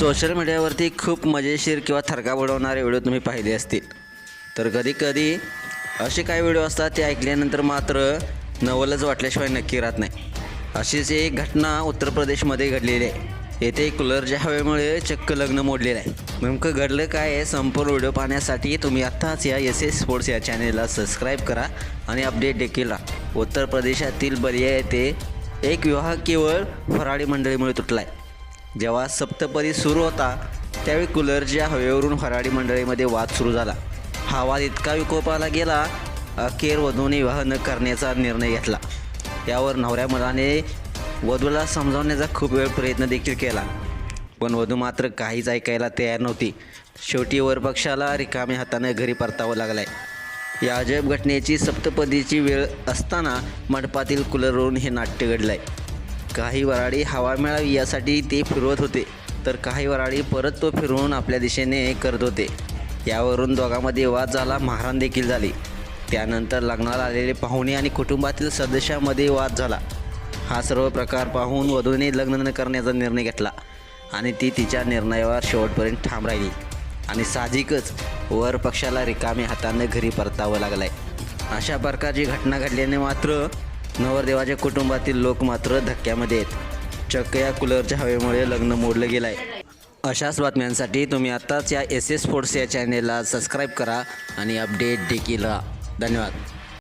Social मीडियावरती खूप मजेशीर किंवा थरका बुडवणारे व्हिडिओ तुम्ही पाहिले असतील. तर कधीकधी असे काही व्हिडिओ असतात ते ऐकल्यानंतर मात्र नवलच वाटल्याशिवाय नक्की राहत नाही. अशीच एक घटना उत्तर प्रदेशमध्ये घडलेली आहे. येथे कूलरच्या हवेमुळे चक्क लग्न मोडलेलं आहे. नेमकं घडलं काय आहे संपूर्ण व्हिडिओ पाहण्यासाठी तुम्ही आत्ताच या एस एस स्पोर्ट्स या चॅनेलला सबस्क्राईब करा आणि अपडेट देखील राहा. उत्तर प्रदेशातील बलिया येथे एक विवाह केवळ फराळी मंडळीमुळे तुटला आहे जेव्हा सप्तपदी सुरू होता त्यावेळी कूलरच्या हवेवरून फराडी मंडळीमध्ये वाद सुरू झाला. हा वाद इतका विकोपाला गेला अखेर वधूने विवाह न करण्याचा निर्णय घेतला. यावर नवऱ्या मुलाने वधूला समजावण्याचा खूप वेळ प्रयत्न देखील केला. पण वधू मात्र काहीच ऐकायला तयार नव्हती. शेवटी वरपक्षाला रिकाम्या हाताने घरी परतावं आहे या अजब घटनेची सप्तपदीची वेळ असताना मंडपातील कुलरवरून हे नाट्य घडलंय. काही वराडी हवा मिळावी यासाठी ते फिरवत होते. तर काही वराडी परत तो फिरवून आपल्या दिशेने करत होते. यावरून दोघांमध्ये वाद झाला मारहाण देखील झाली. त्यानंतर लग्नाला आलेले पाहुणे आणि कुटुंबातील सदस्यामध्ये वाद झाला. हा सर्व प्रकार पाहून वधूने लग्न न करण्याचा निर्णय घेतला आणि ती तिच्या निर्णयावर शेवटपर्यंत ठाम राहिली आणि साहजिकच वर पक्षाला रिकामे हाताने घरी परतावं लागलंय. अशा प्रकारची घटना घडल्याने मात्र नवरदेवाच्या कुटुंबातील लोक मात्र धक्क्यामध्ये आहेत. चक्क या कूलरच्या हवेमुळे लग्न मोडलं गेलं आहे अशाच बातम्यांसाठी तुम्ही आत्ताच या एस एस स्पोर्ट्स या चॅनेलला सबस्क्राईब करा आणि अपडेट देखील राहा. धन्यवाद.